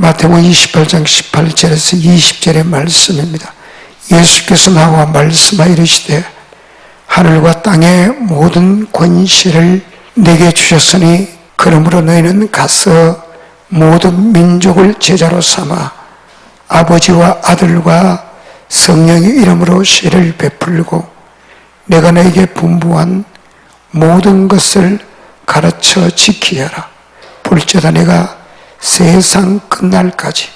마태복음 28장 18절에서 20절의 말씀입니다. 예수께서 나와 말씀하여 이르시되 하늘과 땅의 모든 권세를 내게 주셨으니 그러므로 너희는 가서 모든 민족을 제자로 삼아 아버지와 아들과 성령의 이름으로 씨를 베풀고 내가 너에게 분부한 모든 것을 가르쳐 지키게 하라. 볼지어다 내가 세상 끝날까지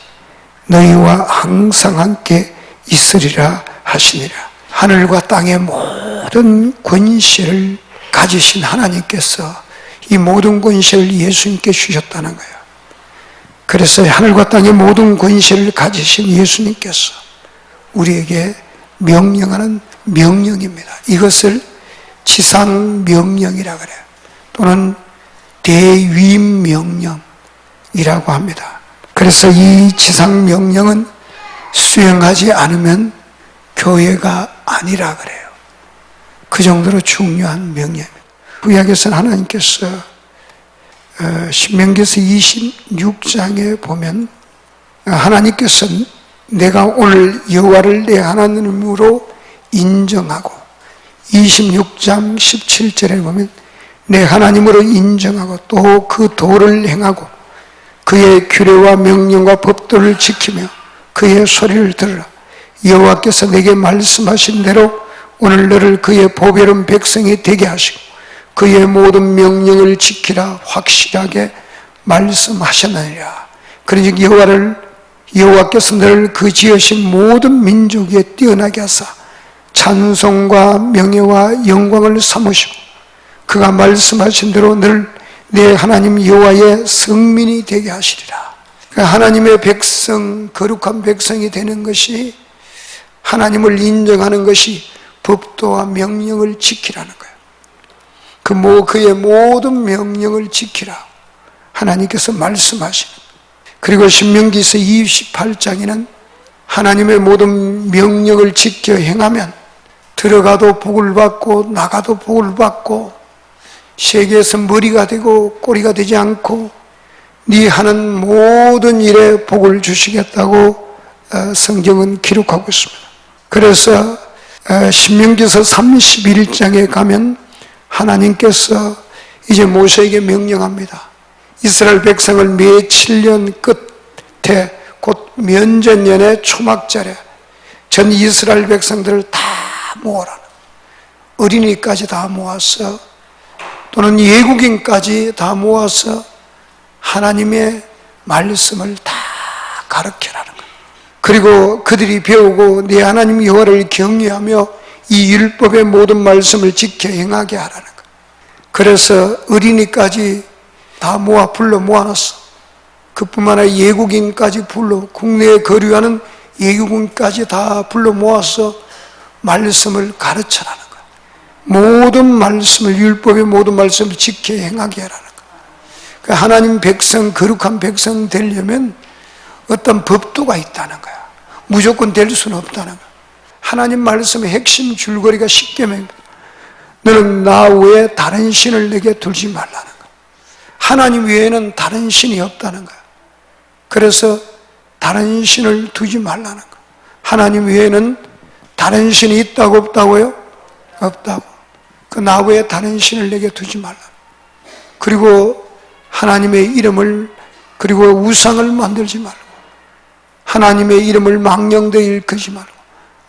너희와 항상 함께 있으리라 하시니라. 하늘과 땅의 모든 권세를 가지신 하나님께서 이 모든 권세를 예수님께 주셨다는 거예요. 그래서 하늘과 땅의 모든 권세를 가지신 예수님께서 우리에게 명령하는 명령입니다. 이것을 지상 명령이라 그래요. 또는 대위임 명령 이라고 합니다. 그래서 이 지상 명령은 수행하지 않으면 교회가 아니라 그래요. 그 정도로 중요한 명령입니다. 구약에서는 하나님께서 어, 신명기서 26장에 보면 하나님께서 내가 오늘 여호와를 내 하나님으로 인정하고 26장 17절에 보면 내 하나님으로 인정하고 또 그 도를 행하고 그의 규례와 명령과 법도를 지키며 그의 소리를 들으라. 여호와께서 내게 말씀하신 대로 오늘 너를 그의 보배로운 백성이 되게 하시고 그의 모든 명령을 지키라 확실하게 말씀하셨느니라. 그러니 여호와를 여호와께서 너를 그 지으신 모든 민족 위에 뛰어나게 하사 찬송과 명예와 영광을 삼으시고 그가 말씀하신 대로 늘 내 하나님 여호와의 성민이 되게 하시리라. 그러니까 하나님의 백성, 거룩한 백성이 되는 것이 하나님을 인정하는 것이 법도와 명령을 지키라는 거예요. 그 뭐, 그의 모든 명령을 지키라. 하나님께서 말씀하시는. 그리고 신명기서 28장에는 하나님의 모든 명령을 지켜 행하면 들어가도 복을 받고 나가도 복을 받고 세계에서 머리가 되고 꼬리가 되지 않고 네 하는 모든 일에 복을 주시겠다고 어, 성경은 기록하고 있습니다. 그래서 어, 신명기서 31장에 가면 하나님께서 이제 모세에게 명령합니다. 이스라엘 백성을 매 7년 끝에 곧 면전년의 초막절에 전 이스라엘 백성들을 다 모아라. 어린이까지 다 모아서 또는 예국인까지 다 모아서 하나님의 말씀을 다 가르쳐라는 거예요. 그리고 그들이 배우고 내 하나님 여호와를 경외하며 이 율법의 모든 말씀을 지켜 행하게 하라는 거예요. 그래서 어린이까지 다 모아 불러 모아놨어. 그뿐만 아니라 예국인까지 불러 국내에 거류하는 예국인까지 다 불러 모아서 말씀을 가르쳐라는 거예요. 모든 말씀을 율법의 모든 말씀을 지켜 행하게 하라는 거예요. 그 하나님 백성 거룩한 백성 되려면 어떤 법도가 있다는 거야. 무조건 될 수는 없다는 거야. 하나님 말씀의 핵심 줄거리가 십계명입니다. 너는 나 외에 다른 신을 내게 두지 말라는 거야. 하나님 외에는 다른 신이 없다는 거야. 그래서 다른 신을 두지 말라는 거야. 하나님 외에는 다른 신이 있다고 없다고요? 없다고. 그나 외에 다른 신을 내게 두지 말라. 그리고 하나님의 이름을 그리고 우상을 만들지 말고 하나님의 이름을 망령되이 일컫지 말고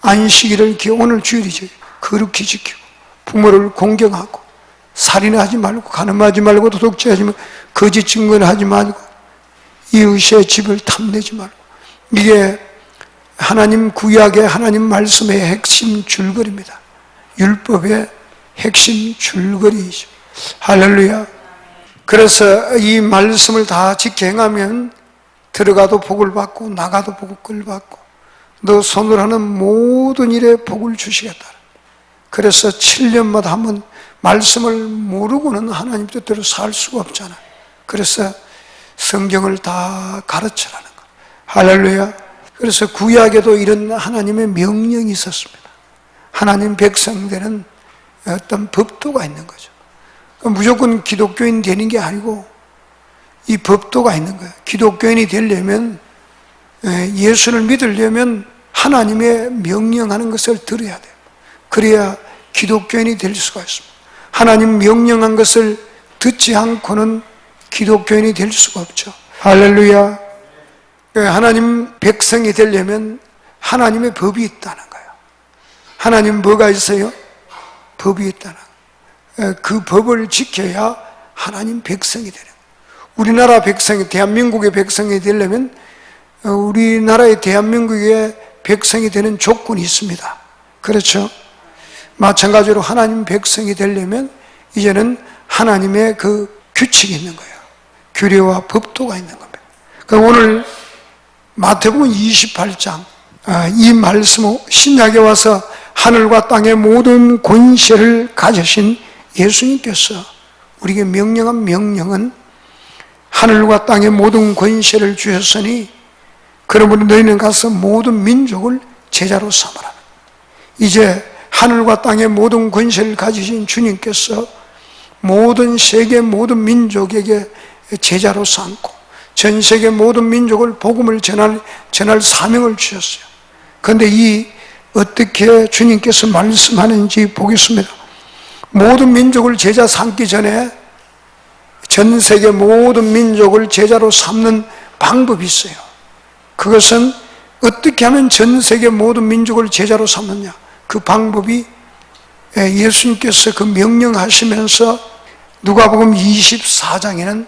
안식일을 기 오늘 주일이죠. 거룩히 지키고 부모를 공경하고 살인하지 말고 가늠하지 말고 도둑질하지 말고 거짓 증거를 하지 말고 이웃의 집을 탐내지 말고 이게 하나님 구약의 하나님 말씀의 핵심 줄거리입니다. 율법의 핵심 줄거리이죠. 할렐루야. 그래서 이 말씀을 다 지켜 행하면 들어가도 복을 받고 나가도 복을 받고 너 손으로 하는 모든 일에 복을 주시겠다. 그래서 7년마다 한번 말씀을 모르고는 하나님 뜻대로 살 수가 없잖아. 그래서 성경을 다 가르쳐라는 거. 할렐루야. 그래서 구약에도 이런 하나님의 명령이 있었습니다. 하나님 백성들은 어떤 법도가 있는 거죠. 무조건 기독교인 되는 게 아니고 이 법도가 있는 거예요. 기독교인이 되려면 예, 예수를 믿으려면 하나님의 명령하는 것을 들어야 돼요. 그래야 기독교인이 될 수가 있습니다. 하나님 명령한 것을 듣지 않고는 기독교인이 될 수가 없죠. 할렐루야. 예, 하나님 백성이 되려면 하나님의 법이 있다는 거예요. 하나님 뭐가 있어요? 법이 있다는 그 법을 지켜야 하나님 백성이 되는. 우리나라 백성이, 대한민국의 백성이 되려면 어, 우리나라의 대한민국의 백성이 되는 조건이 있습니다. 그렇죠? 마찬가지로 하나님 백성이 되려면 이제는 하나님의 그 규칙이 있는 거예요. 규례와 법도가 있는 겁니다. 그 오늘 마태복음 28장 아, 이 말씀 신약에 와서 하늘과 땅의 모든 권세를 가지신 예수님께서 우리에게 명령한 명령은 하늘과 땅의 모든 권세를 주셨으니 그러므로 너희는 가서 모든 민족을 제자로 삼으라. 이제 하늘과 땅의 모든 권세를 가지신 주님께서 모든 세계 모든 민족에게 제자로 삼고 전 세계 모든 민족을 복음을 전할 전할 사명을 주셨어요. 그런데 이 어떻게 주님께서 말씀하는지 보겠습니다. 모든 민족을 제자 삼기 전에 전 세계 모든 민족을 제자로 삼는 방법이 있어요. 그것은 어떻게 하면 전 세계 모든 민족을 제자로 삼느냐? 그 방법이 예수님께서 그 명령하시면서 누가복음 24장에는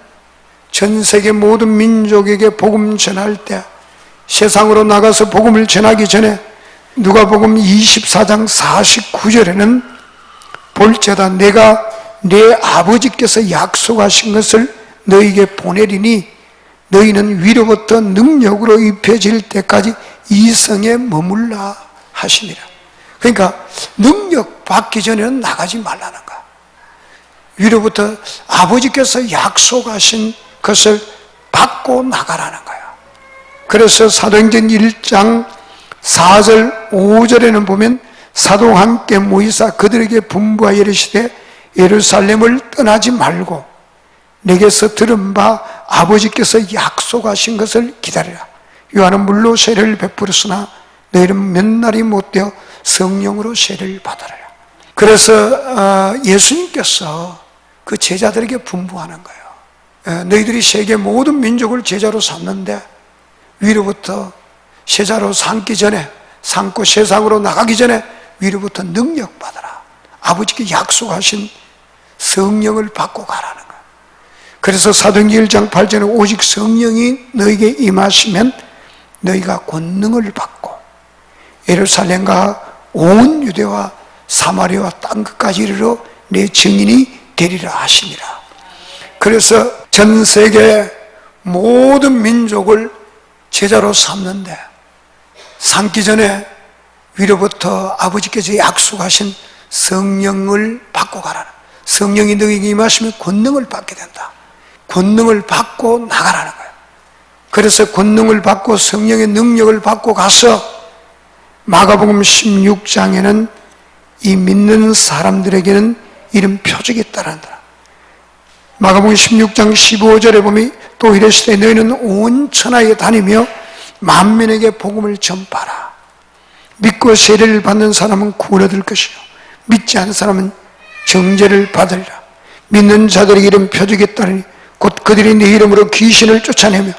전 세계 모든 민족에게 복음 전할 때 세상으로 나가서 복음을 전하기 전에 누가복음 24장 49절에는 볼지어다 내가 내 아버지께서 약속하신 것을 너에게 보내리니 너희는 위로부터 능력으로 입혀질 때까지 이 성에 머물라 하시니라. 그러니까 능력 받기 전에는 나가지 말라는 거야. 위로부터 아버지께서 약속하신 것을 받고 나가라는 거야. 그래서 사도행전 1장 4절 5절에는 보면 사도와 함께 모이사 그들에게 분부하여 이르시되 예루살렘을 떠나지 말고 내게서 들은 바 아버지께서 약속하신 것을 기다리라. 요한은 물로 세례를 베풀었으나 너희는 몇 날이 못되어 성령으로 세례를 받아라. 그래서 어, 예수님께서 그 제자들에게 분부하는 거예요. 너희들이 세계 모든 민족을 제자로 삼는데 위로부터 세자로 삼기 전에 삼고 세상으로 나가기 전에 위로부터 능력 받아라. 아버지께 약속하신 성령을 받고 가라는 거예요. 그래서 사도행전 1장 8절에 오직 성령이 너에게 임하시면 너희가 권능을 받고 예루살렘과 온 유대와 사마리아와 땅 끝까지 이르러 내 증인이 되리라 하시니라. 그래서 전 세계 모든 민족을 제자로 삼는데 삼기 전에 위로부터 아버지께서 약속하신 성령을 받고 가라는 성령이 너에게 임하시면 권능을 받게 된다. 권능을 받고 나가라는 거예요. 그래서 권능을 받고 성령의 능력을 받고 가서 마가복음 16장에는 이 믿는 사람들에게는 이런 표적이 있다란다. 마가복음 16장 15절에 보면 또 이랬을 때 너희는 온 천하에 다니며 만민에게 복음을 전파라. 믿고 세례를 받는 사람은 구원 얻을 것이요. 믿지 않는 사람은 정죄를 받으리라. 믿는 자들에게 이런 표적이 있다니 곧 그들이 네 이름으로 귀신을 쫓아내며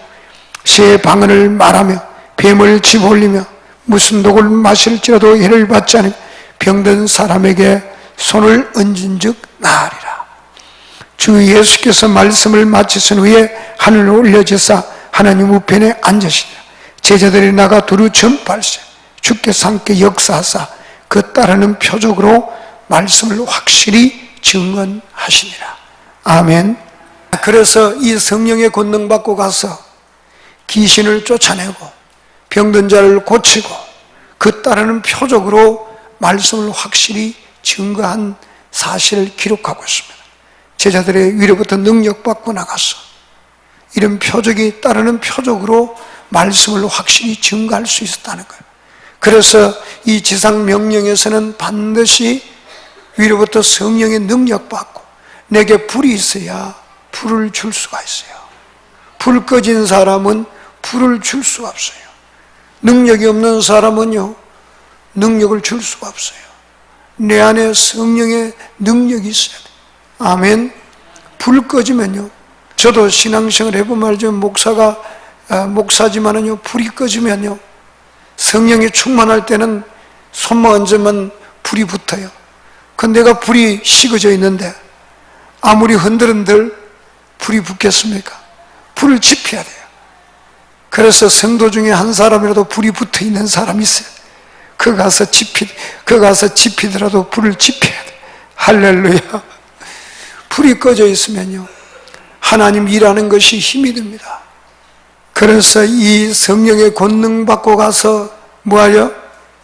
새 방언을 말하며 뱀을 집어올리며 무슨 독을 마실지라도 해를 받지 않으며 병든 사람에게 손을 얹은 즉 나으리라. 주 예수께서 말씀을 마치신 후에 하늘로 올려져서 하나님 우편에 앉으시니라. 제자들이 나가 두루 전팔세 주께서 함께 역사하사 그 따르는 표적으로 말씀을 확실히 증언하시니라. 아멘. 그래서 이 성령의 권능 받고 가서 귀신을 쫓아내고 병든 자를 고치고 그 따르는 표적으로 말씀을 확실히 증거한 사실을 기록하고 있습니다. 제자들의 위로부터 능력 받고 나가서 이런 표적이 따르는 표적으로 말씀을 확실히 증거할 수 있었다는 거예요. 그래서 이 지상 명령에서는 반드시 위로부터 성령의 능력 받고 내게 불이 있어야 불을 줄 수가 있어요. 불 꺼진 사람은 불을 줄 수가 없어요. 능력이 없는 사람은요, 능력을 줄 수가 없어요. 내 안에 성령의 능력이 있어야 돼. 아멘. 불 꺼지면요. 저도 신앙생활 해보면 알죠. 목사가, 아, 목사지만은요, 불이 꺼지면요. 성령이 충만할 때는 손만 얹으면 불이 붙어요. 그 내가 불이 식어져 있는데 아무리 흔들흔들 불이 붙겠습니까? 불을 지펴야 돼요. 그래서 성도 중에 한 사람이라도 불이 붙어 있는 사람이 있어요. 그 가서 지피, 그 가서 지피더라도 불을 지펴야 돼. 할렐루야. 불이 꺼져 있으면요. 하나님 일하는 것이 힘이 듭니다. 그래서 이 성령의 권능 받고 가서 뭐하려?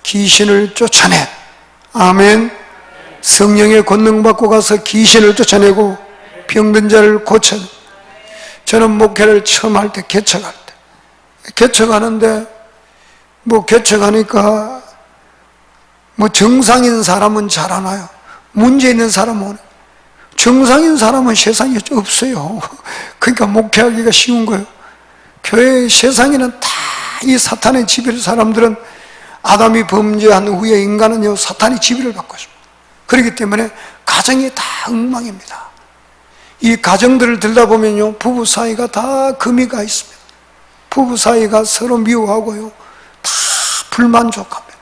귀신을 쫓아내. 아멘. 성령의 권능 받고 가서 귀신을 쫓아내고 병든 자를 고쳐. 저는 목회를 처음 할 때 개척할 때 개척하는데 뭐 개척하니까 뭐 정상인 사람은 잘안 와요. 문제 있는 사람은. 정상인 사람은 세상에 없어요. 그러니까 목회하기가 쉬운 거예요. 교회 세상에는 다 이 사탄의 지배를 사람들은 아담이 범죄한 후에 인간은요 사탄의 지배를 받고 있습니다. 그렇기 때문에 가정이 다 엉망입니다. 이 가정들을 들다 보면요 부부 사이가 다 금이 가 있습니다. 부부 사이가 서로 미워하고요 다 불만족합니다.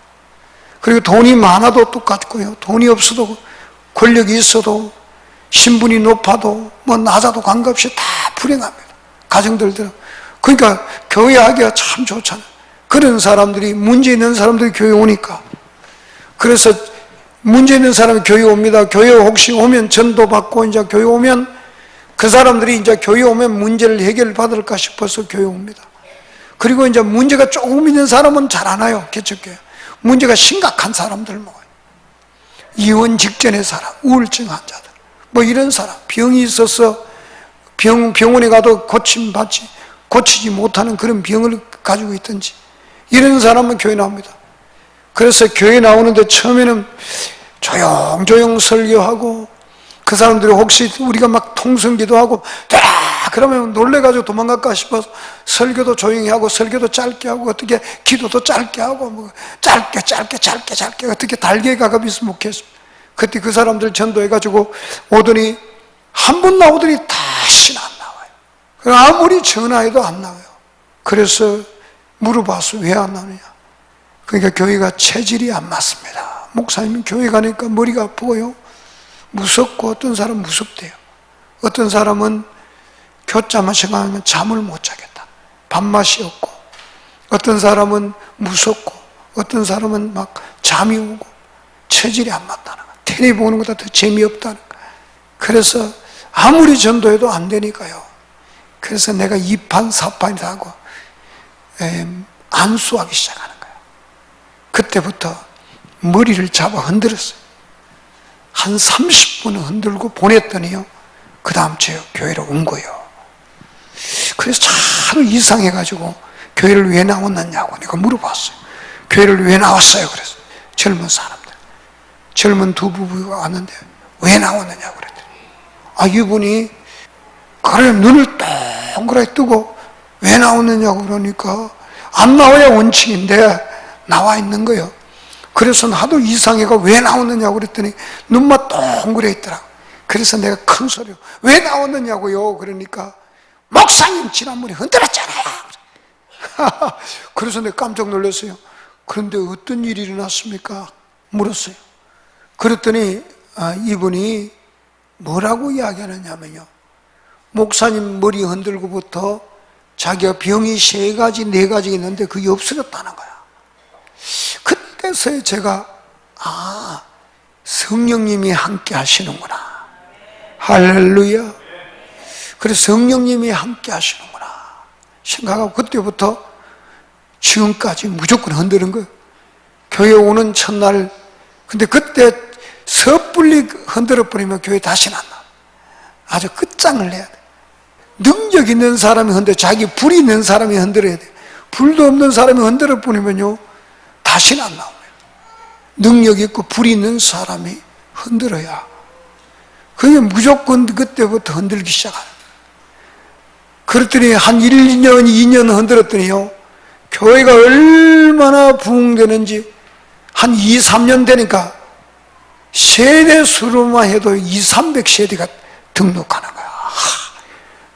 그리고 돈이 많아도 똑같고요 돈이 없어도 권력이 있어도 신분이 높아도 뭐 낮아도 관계없이 다 불행합니다. 가정들들은 그러니까 교회 하기가 참 좋잖아요. 그런 사람들이 문제 있는 사람들이 교회 오니까 그래서 문제 있는 사람이 교회 옵니다. 교회 혹시 오면 전도 받고 이제 교회 오면 그 사람들이 이제 교회 오면 문제를 해결받을까 싶어서 교회 옵니다. 그리고 이제 문제가 조금 있는 사람은 잘 안 와요. 개척교회. 문제가 심각한 사람들 모아요. 이혼 직전의 사람, 우울증 환자들, 뭐 이런 사람, 병이 있어서 병, 병원에 가도 고침 받지, 고치지 못하는 그런 병을 가지고 있든지, 이런 사람은 교회 나옵니다. 그래서 교회 나오는데 처음에는 조용조용 설교하고, 그 사람들이 혹시 우리가 막 통성기도 하고, 아, 그러면 놀래가지고 도망갈까 싶어서 설교도 조용히 하고, 설교도 짧게 하고, 어떻게 기도도 짧게 하고, 뭐 짧게, 짧게, 짧게, 짧게, 어떻게 달게 가갑이서 묵혔습니다. 그때 그 사람들 전도해가지고 오더니 한 번 나오더니 안 나와요. 아무리 전화해도 안 나와요. 그래서 물어봐서 왜 안 나오냐. 그러니까 교회가 체질이 안 맞습니다. 목사님은 교회 가니까 머리가 아프고요. 무섭고 어떤 사람은 무섭대요. 어떤 사람은 교자만 생각하면 잠을 못 자겠다. 밥맛이 없고 어떤 사람은 무섭고 어떤 사람은 막 잠이 오고 체질이 안 맞다는 거예요. 텔레비 보는 것보다 더 재미없다는 거예요. 그래서 아무리 전도해도 안 되니까요. 그래서 내가 이판 사판이다 하고 안수하기 시작하는 거예요. 그때부터 머리를 잡아 흔들었어요. 한 30분을 흔들고 보냈더니요. 그 다음 주에 교회로 온 거예요. 그래서 참 이상해가지고 교회를 왜 나왔느냐고 내가 물어봤어요. 교회를 왜 나왔어요? 그래서 젊은 사람들. 젊은 두 부부가 왔는데 왜 나왔느냐고 그랬더니 아, 이분이 그래 눈을 동그랗게 뜨고 왜 나왔느냐고 그러니까 안 나와야 원칙인데 나와 있는 거예요. 그래서 하도 이상해가 왜 나왔느냐고 그랬더니 눈만 동그래 있더라고. 그래서 내가 큰 소리로 왜 나왔느냐고요. 그러니까 목사님 지난번에 흔들었잖아요. 그래서 내가 깜짝 놀랐어요. 그런데 어떤 일이 일어났습니까? 물었어요. 그랬더니 아, 이분이 뭐라고 이야기하느냐면요. 목사님 머리 흔들고부터 자기가 병이 세 가지, 네 가지 있는데 그게 없어졌다는 거야. 그때서야 제가 아 성령님이 함께 하시는구나. 할렐루야. 그래서 성령님이 함께 하시는구나. 생각하고 그때부터 지금까지 무조건 흔드는 거예요. 교회 오는 첫날, 근데 그때 섣불리 흔들어 버리면 교회 안 나와. 아주 끝장을 내야 돼. 능력 있는 사람이 흔들어, 자기 불이 있는 사람이 흔들어야 돼. 불도 없는 사람이 흔들어 버리면요, 다시는 안 나옵니다. 능력 있고 불이 있는 사람이 흔들어야. 그게 무조건 그때부터 흔들기 시작하는 그랬더니 한 1, 2년, 2년 흔들었더니요. 교회가 얼마나 부흥되는지 한 2, 3년 되니까 세대 수로만 해도 2, 300세대가 등록하는. 하,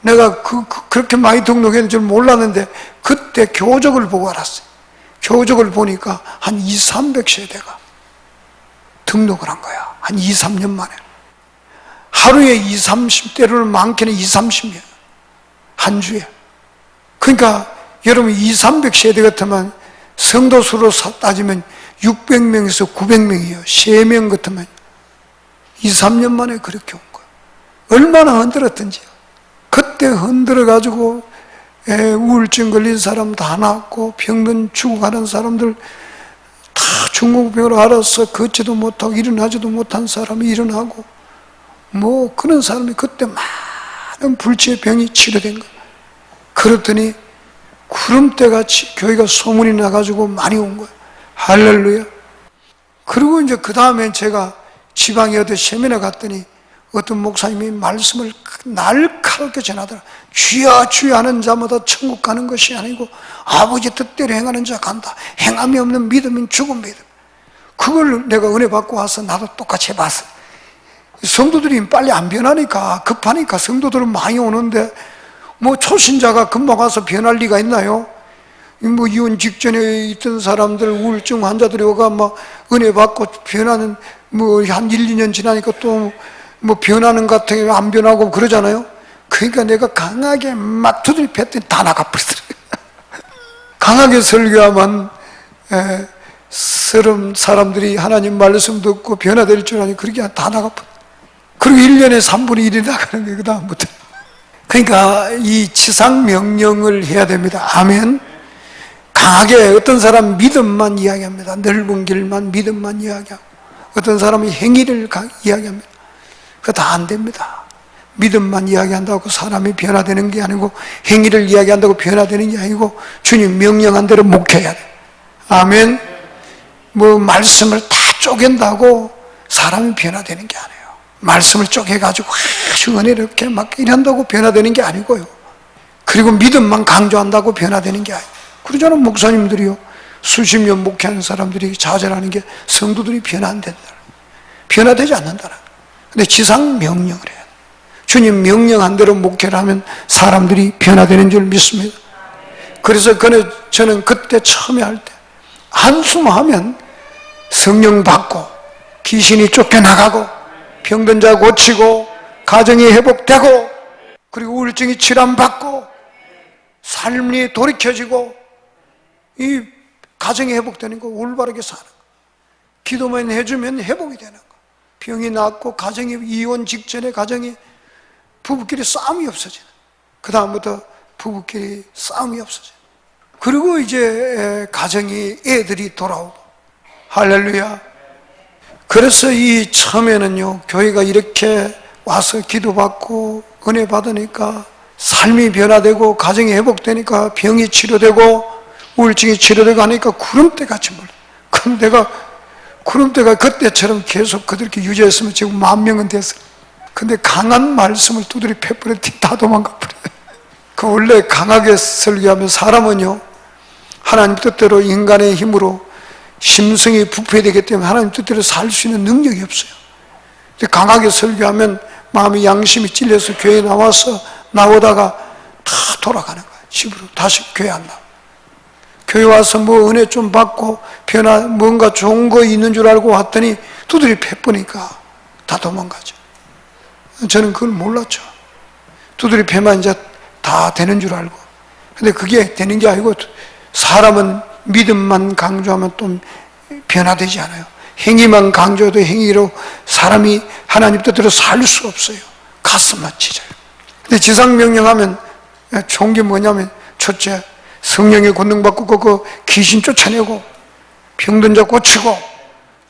내가 그, 그, 렇게 많이 등록했는 줄 몰랐는데 그때 교적을 보고 알았어요. 교적을 보니까 한 2, 300세대가 등록을 한 거야. 한 2, 3년 만에. 하루에 2, 30대를 많게는 2, 30년. 한 주에. 그러니까 여러분 2, 300세대 같으면 성도 수로 따지면 600명에서 900명이에요. 3명 같으면 2, 3년 만에 그렇게 온 거예요. 얼마나 흔들었던지요. 그때 흔들어 가지고 우울증 걸린 사람 다 낳았고 병든 죽어가는 사람들 다 중국병으로 알아서 걷지도 못하고 일어나지도 못한 사람이 일어나고 뭐 그런 사람이 그때 많은 불치의 병이 치료된 거예요. 그렇더니 구름대같이 교회가 소문이 나가지고 많이 온 거예요. 할렐루야. 그리고 이제 그 다음엔 제가 지방에 어디 세미나 갔더니 어떤 목사님이 말씀을 날 카롭게 전하더라. 주여 주여 하는 자마다 천국 가는 것이 아니고 아버지 뜻대로 행하는 자 간다. 행함이 없는 믿음인 죽은 믿음. 그걸 내가 은혜 받고 와서 나도 똑같이 해봤어. 성도들이 빨리 안 변하니까 급하니까 성도들은 많이 오는데 뭐 초신자가 금방 와서 변할 리가 있나요? 뭐 이혼 직전에 있던 사람들 우울증 환자들이 오가 막 은혜 받고 변하는 뭐 한 1, 2년 지나니까 또 뭐 변하는 것 같은 안 변하고 그러잖아요. 그러니까 내가 강하게 막 두드리 팼더니 다 나가버리더라고요. 강하게 설교하면 에, 서름 사람들이 하나님 말씀 듣고 변화될 줄 아니 그렇게 다 나가버려. 그리고 1년에 3분의 1이 나가는 거예요. 그 다음부터. 그러니까 이 지상 명령을 해야 됩니다. 아멘. 강하게 어떤 사람 믿음만 이야기합니다. 넓은 길만 믿음만 이야기하고 어떤 사람이 행위를 이야기합니다. 그거 다 안 됩니다. 믿음만 이야기한다고 사람이 변화되는 게 아니고 행위를 이야기한다고 변화되는 게 아니고 주님 명령한 대로 목해야 돼. 아멘. 뭐 말씀을 다 쪼갠다고 사람이 변화되는 게 아니에요. 말씀을 쪼개가지고 아주 은혜롭게 막 이런다고 변화되는 게 아니고요. 그리고 믿음만 강조한다고 변화되는 게 아니에요. 그러잖아 목사님들이요. 수십 년 목회하는 사람들이 좌절하는 게 성도들이 변화 안 된다. 변화되지 않는다. 근데 지상 명령을 돼. 주님 명령한 대로 목회를 하면 사람들이 변화되는 줄 믿습니다. 그래서 그는 저는 그때 처음에 할 때 한숨 하면 성령 받고 귀신이 쫓겨나가고 병든 자 고치고 가정이 회복되고 그리고 우울증이 치료받고 삶이 돌이켜지고 이 가정이 회복되는 거 올바르게 사는 거 기도만 해주면 회복이 되는 거 병이 낫고 가정이 이혼 직전에 가정이 부부끼리 싸움이 없어지는 그 다음부터 부부끼리 싸움이 없어지는 그리고 이제 가정이 애들이 돌아오고 할렐루야 그래서 이 처음에는요 교회가 이렇게 와서 기도받고 은혜 받으니까 삶이 변화되고 가정이 회복되니까 병이 치료되고 우울증이 치료되고 하니까 구름대 같이 몰라. 그럼 내가 구름대가 그때처럼 계속 그들께 유지했으면 지금 만 명은 됐어. 근데 강한 말씀을 두드리 패버렸더니 다 도망가 버려. 그 원래 강하게 설교하면 사람은요 하나님 뜻대로 인간의 힘으로 심성이 부패되기 때문에 하나님 뜻대로 살 수 있는 능력이 없어요. 강하게 설교하면 마음이 양심이 찔려서 교회에 나와서 나오다가 다 돌아가는 거야. 집으로 다시 교회 안 나와. 교회 와서 뭐 은혜 좀 받고 변화 뭔가 좋은 거 있는 줄 알고 왔더니 두드리 패보니까 다 도망가죠. 저는 그걸 몰랐죠. 두드리 패만 이제 다 되는 줄 알고. 근데 그게 되는 게 아니고 사람은 믿음만 강조하면 또 변화되지 않아요. 행위만 강조해도 행위로 사람이 하나님 뜻대로 살 수 없어요. 가슴만 찢어요. 근데 지상명령하면 좋은 게 뭐냐면 첫째, 성령의 권능 받고 그 귀신 쫓아내고 병든 자 고치고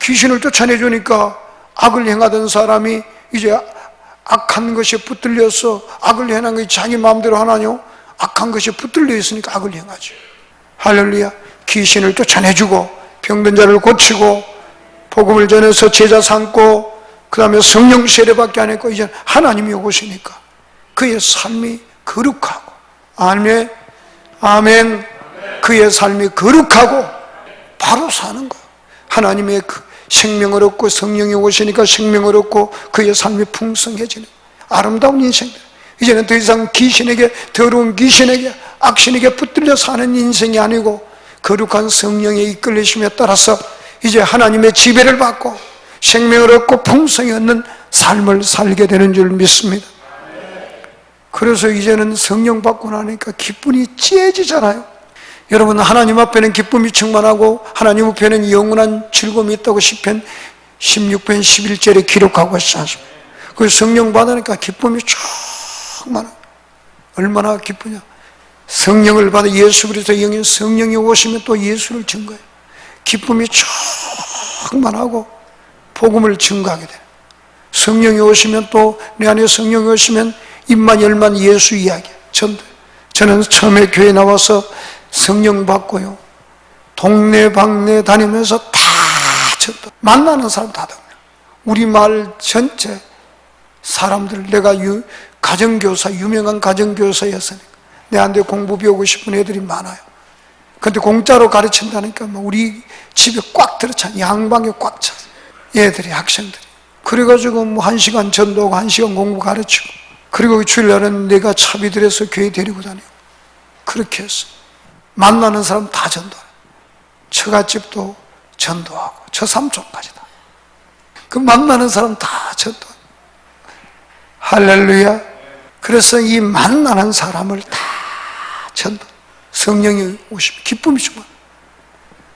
귀신을 쫓아내주니까 악을 행하던 사람이 이제 악한 것이 붙들려서 악을 행한 것이 자기 마음대로 하나요? 악한 것이 붙들려 있으니까 악을 행하죠. 할렐루야. 귀신을 쫓아내주고 병든 자를 고치고 복음을 전해서 제자 삼고 그 다음에 성령 세례밖에 안 했고 이제 하나님이 오시니까 그의 삶이 거룩하고 아멘. 아멘. 그의 삶이 거룩하고 바로 사는 거예요. 하나님의 그 생명을 얻고 성령이 오시니까 생명을 얻고 그의 삶이 풍성해지는 아름다운 인생. 이제는 더 이상 귀신에게 더러운 귀신에게 악신에게 붙들려 사는 인생이 아니고 거룩한 성령의 이끌리심에 따라서 이제 하나님의 지배를 받고 생명을 얻고 풍성히 얻는 삶을 살게 되는 줄 믿습니다. 그래서 이제는 성령 받고 나니까 기쁨이 찌해지잖아요. 여러분 하나님 앞에는 기쁨이 충만하고 하나님 앞에는 영원한 즐거움이 있다고 10편 16편 11절에 기록하고 있지 않습니까? 그 성령 받으니까 기쁨이 충만하 얼마나 기쁘냐. 성령을 받아 예수 그리스도 영인 성령이 오시면 또 예수를 증거해요. 기쁨이 충만하고 복음을 증거하게 돼요. 성령이 오시면 또 내 안에 성령이 오시면 입만 열만 예수 이야기. 전도. 저는 처음에 교회 나와서 성령 받고요 동네 방네 다니면서 다 전도 만나는 사람 다 됩니다 우리 마을 전체 사람들 내가 유, 가정교사 유명한 가정교사였으니까 내한테 공부 배우고 싶은 애들이 많아요 근데 공짜로 가르친다니까 뭐 우리 집에 꽉 들어차 양방에 꽉 차. 애들이 학생들이. 그래가지고 뭐 한 시간 전도하고 한 시간 공부 가르치고 그리고 주일날은 내가 차비 들여서 교회 데리고 다니고 그렇게 했어. 만나는 사람 다 전도해. 처갓집도 전도하고 저 삼촌까지 다. 그 만나는 사람 다 전도. 할렐루야. 그래서 이 만나는 사람을 다 전도. 성령이 오시면 기쁨이 충만.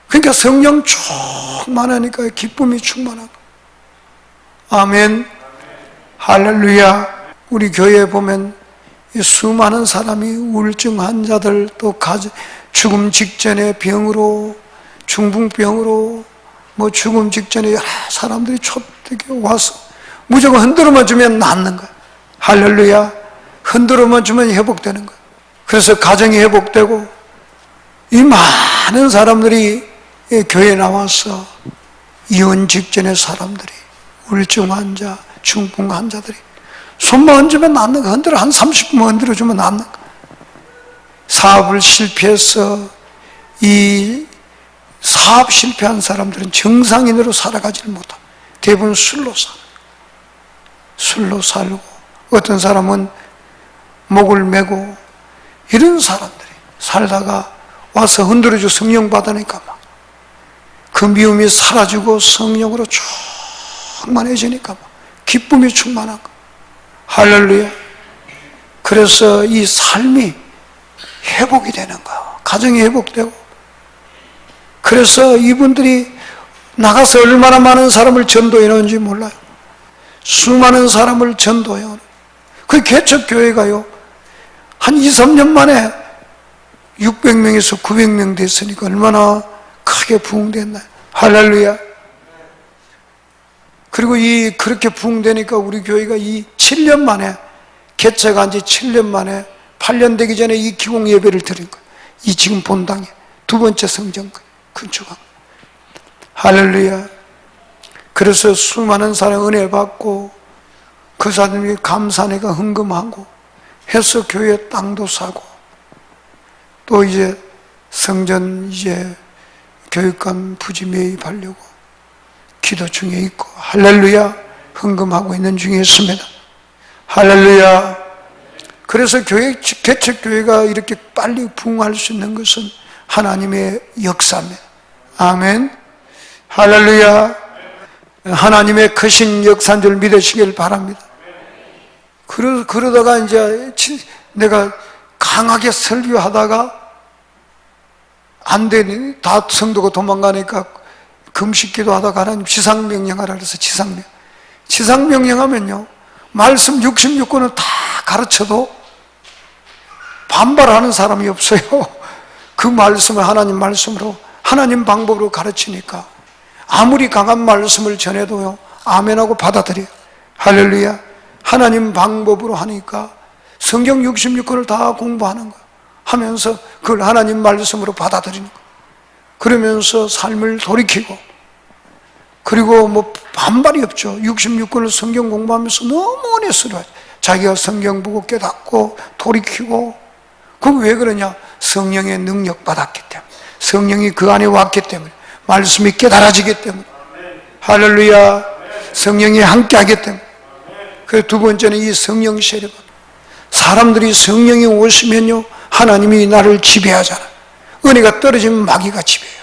그러니까 성령 충만하니까 기쁨이 충만하고. 아멘. 할렐루야. 우리 교회에 보면 이 수많은 사람이 우울증 환자들 또 가정, 죽음 직전에 병으로 중풍병으로 뭐 죽음 직전에 여러 사람들이 촛대게 와서 무조건 흔들어만 주면 낫는 거야. 할렐루야. 흔들어만 주면 회복되는 거야. 그래서 가정이 회복되고 이 많은 사람들이 이 교회에 나와서 이혼 직전의 사람들이 우울증 환자, 중풍 환자들이 손만 얹으면 낫는 거 흔들어 한 30분만 흔들어 주면 낫는 거 사업을 실패해서 이 사업 실패한 사람들은 정상인으로 살아가지를 못하. 대부분 술로 살아 술로 살고 어떤 사람은 목을 메고 이런 사람들이 살다가 와서 흔들어줘 성령 받으니까 막 그 미움이 사라지고 성령으로 충만해지니까 막 기쁨이 충만한 거 할렐루야. 그래서 이 삶이 회복이 되는 거야 가정이 회복되고 그래서 이분들이 나가서 얼마나 많은 사람을 전도해 놓은지 몰라요 수많은 사람을 전도해 오는 그 개척교회가요 한 2, 3년 만에 600명에서 900명 됐으니까 얼마나 크게 부흥됐나요? 할렐루야. 그리고 이 그렇게 부흥되니까 우리 교회가 이 7년 만에 개척한 지 7년 만에 8년 되기 전에 이 기공 예배를 드린 거예요. 이 지금 본당에 두 번째 성전 건축한 할렐루야. 그래서 수많은 사람 은혜 받고 그 사람이 감사내가 흥금하고 해서 교회 땅도 사고 또 이제 성전 이제 교육감 부지 매입하려고 기도 중에 있고 할렐루야 흥금하고 있는 중에 있습니다. 할렐루야. 그래서 교회 개척 교회가 이렇게 빨리 부흥할 수 있는 것은 하나님의 역사입니다. 아멘. 할렐루야. 하나님의 크신 역사인 줄 믿으시길 바랍니다. 그러, 그러다가 이제 내가 강하게 설교하다가 안 되니 다 성도가 도망가니까 금식기도 하다가 하나님 지상명령하라 그래서 지상명 지상명령하면요 말씀 66권을 다 가르쳐도 반발하는 사람이 없어요 그 말씀을 하나님 말씀으로 하나님 방법으로 가르치니까 아무리 강한 말씀을 전해도요 아멘하고 받아들여요 할렐루야 하나님 방법으로 하니까 성경 66권을 다 공부하는 거예요 하면서 그걸 하나님 말씀으로 받아들이는 거. 그러면서 삶을 돌이키고 그리고 뭐 반발이 없죠. 66권을 성경 공부하면서 너무 은혜스러워요. 자기가 성경 보고 깨닫고 돌이키고 그거 왜 그러냐? 성령의 능력 받았기 때문에. 성령이 그 안에 왔기 때문에. 말씀이 깨달아지기 때문에. 할렐루야. 성령이 함께 하기 때문에. 그두 번째는 이 성령 세례가. 사람들이 성령이 오시면요. 하나님이 나를 지배하잖아. 은혜가 떨어지면 마귀가 지배해요.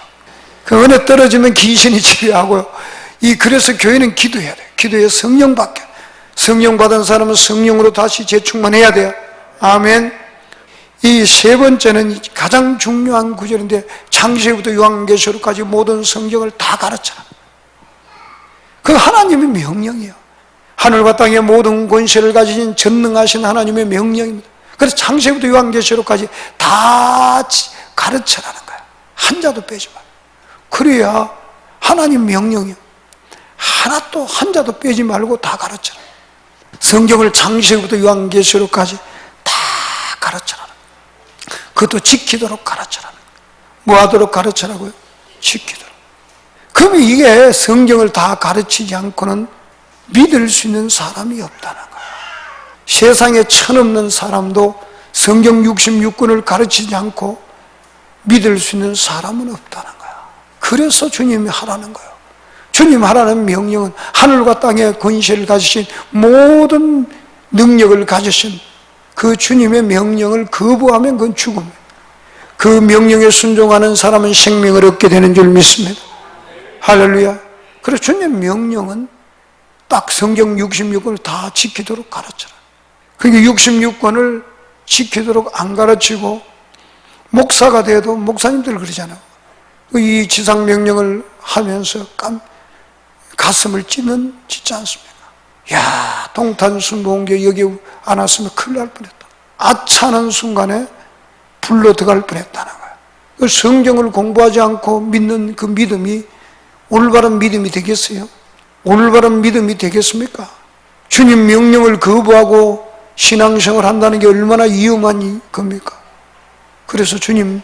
그 은혜 떨어지면 귀신이 지배하고요. 이 그래서 교회는 기도해야 돼요. 기도해 성령 받게. 성령 받은 사람은 성령으로 다시 재충만해야 돼요. 아멘. 이 세 번째는 가장 중요한 구절인데 창세부터 요한계시록까지 모든 성경을 다 가르쳐라. 그 하나님의 명령이에요. 하늘과 땅의 모든 권세를 가지신 전능하신 하나님의 명령입니다. 그래서 창세부터 요한계시록까지 다 가르쳐라는 거야. 한 자도 빼지 마. 그래야 하나님 명령이요. 하나 또한 자도 빼지 말고 다 가르쳐라. 성경을 창세부터 요한계시록까지 다 가르쳐라. 그것도 지키도록 가르쳐라. 뭐 하도록 가르쳐라고요? 지키도록. 그럼 이게 성경을 다 가르치지 않고는 믿을 수 있는 사람이 없다는 거야. 세상에 천없는 사람도 성경 66권을 가르치지 않고 믿을 수 있는 사람은 없다는 거야. 그래서 주님이 하라는 거예요. 주님 하라는 명령은 하늘과 땅의 권세를 가지신 모든 능력을 가지신 그 주님의 명령을 거부하면 그건 죽음이에요. 그 명령에 순종하는 사람은 생명을 얻게 되는 줄 믿습니다. 할렐루야. 그래서 주님 명령은 딱 성경 66권을 다 지키도록 가르쳐라. 그게 66권을 지키도록 안 가르치고 목사가 돼도 목사님들 그러잖아요. 이 지상 명령을 하면서 깜, 가슴을 찢는 찢지 않습니까? 야, 동탄순복음교 여기 안 왔으면 큰일 날 뻔했다. 아차하는 순간에 불러 들어갈 뻔했다는 거야. 그 성경을 공부하지 않고 믿는 그 믿음이 올바른 믿음이 되겠어요? 올바른 믿음이 되겠습니까? 주님 명령을 거부하고 신앙생활 한다는 게 얼마나 위험한 겁니까? 그래서 주님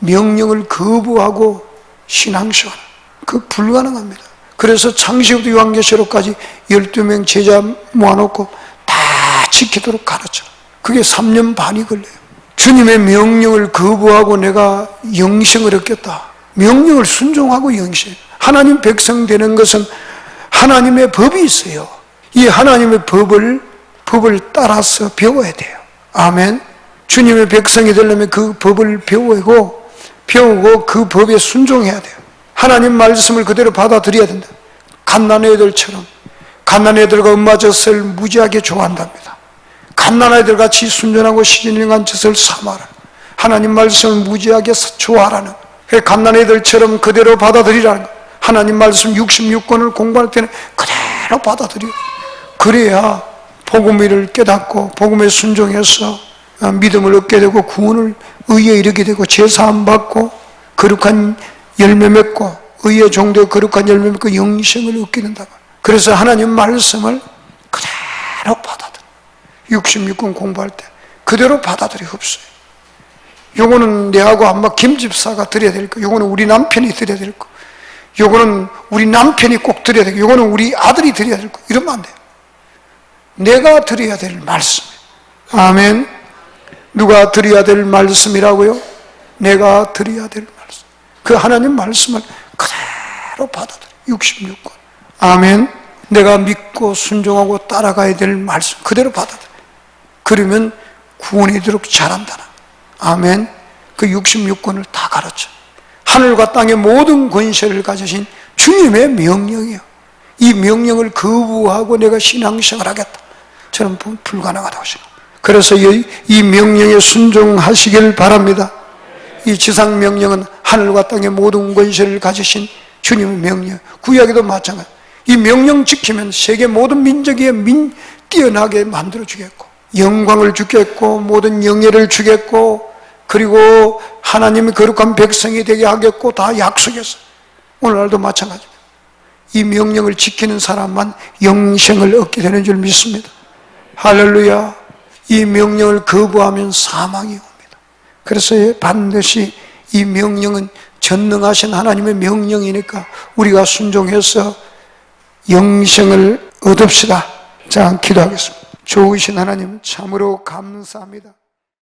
명령을 거부하고 신앙생활, 그 불가능합니다. 그래서 창세부터 요한계시록까지 12명 제자 모아놓고 다 지키도록 가르쳐. 그게 3년 반이 걸려요. 주님의 명령을 거부하고 내가 영생을 얻겠다. 명령을 순종하고 영생. 하나님 백성 되는 것은 하나님의 법이 있어요. 이 하나님의 법을, 법을 따라서 배워야 돼요. 아멘. 주님의 백성이 되려면 그 법을 배우고, 배우고 그 법에 순종해야 돼요. 하나님 말씀을 그대로 받아들여야 된다. 갓난 애들처럼 갓난 애들과 엄마 젖을 무지하게 좋아한답니다. 갓난 아이들 같이 순전하고 시진링한 젖을 삼아라. 하나님 말씀을 무지하게 좋아하라는 그 갓난 애들처럼 그대로 받아들이라는 거. 하나님 말씀 66권을 공부할 때는 그대로 받아들여. 그래야 복음을 깨닫고 복음에 순종해서 믿음을 얻게 되고 구원을 의에 이르게 되고 제사함 받고 거룩한 열매 맺고 의의 종도 거룩한 열매 맺고 영생을 얻게 된다. 그래서 하나님 말씀을 그대로 받아들여. 66권 공부할 때 그대로 받아들여 없어요. 요거는 내하고 아마 김 집사가 드려야 될 거, 요거는 우리 남편이 드려야 될 거, 요거는 우리 남편이 꼭 드려야 될 거, 요거는 우리 아들이 드려야 될 거, 이러면 안 돼요. 내가 드려야 될 말씀. 아멘. 누가 드려야 될 말씀이라고요? 내가 드려야 될 말씀. 그 하나님 말씀을 그대로 받아들여. 66권. 아멘. 내가 믿고 순종하고 따라가야 될 말씀 그대로 받아들여. 그러면 구원이 되도록 잘한다. 아멘. 그 66권을 다 가르쳐. 하늘과 땅의 모든 권세를 가지신 주님의 명령이요. 이 명령을 거부하고 내가 신앙생활 하겠다. 저는 불가능하다고 생각합니다. 그래서 이 명령에 순종하시길 바랍니다. 이 지상 명령은 하늘과 땅의 모든 권세를 가지신 주님의 명령. 구약에도 마찬가지. 이 명령 지키면 세계 모든 민족이 민 뛰어나게 만들어 주겠고 영광을 주겠고 모든 영예를 주겠고 그리고 하나님의 거룩한 백성이 되게 하겠고 다 약속했어요. 오늘날도 마찬가지입니다. 이 명령을 지키는 사람만 영생을 얻게 되는 줄 믿습니다. 할렐루야. 이 명령을 거부하면 사망이 옵니다. 그래서 반드시 이 명령은 전능하신 하나님의 명령이니까 우리가 순종해서 영생을 얻읍시다. 자, 기도하겠습니다. 좋으신 하나님 참으로 감사합니다.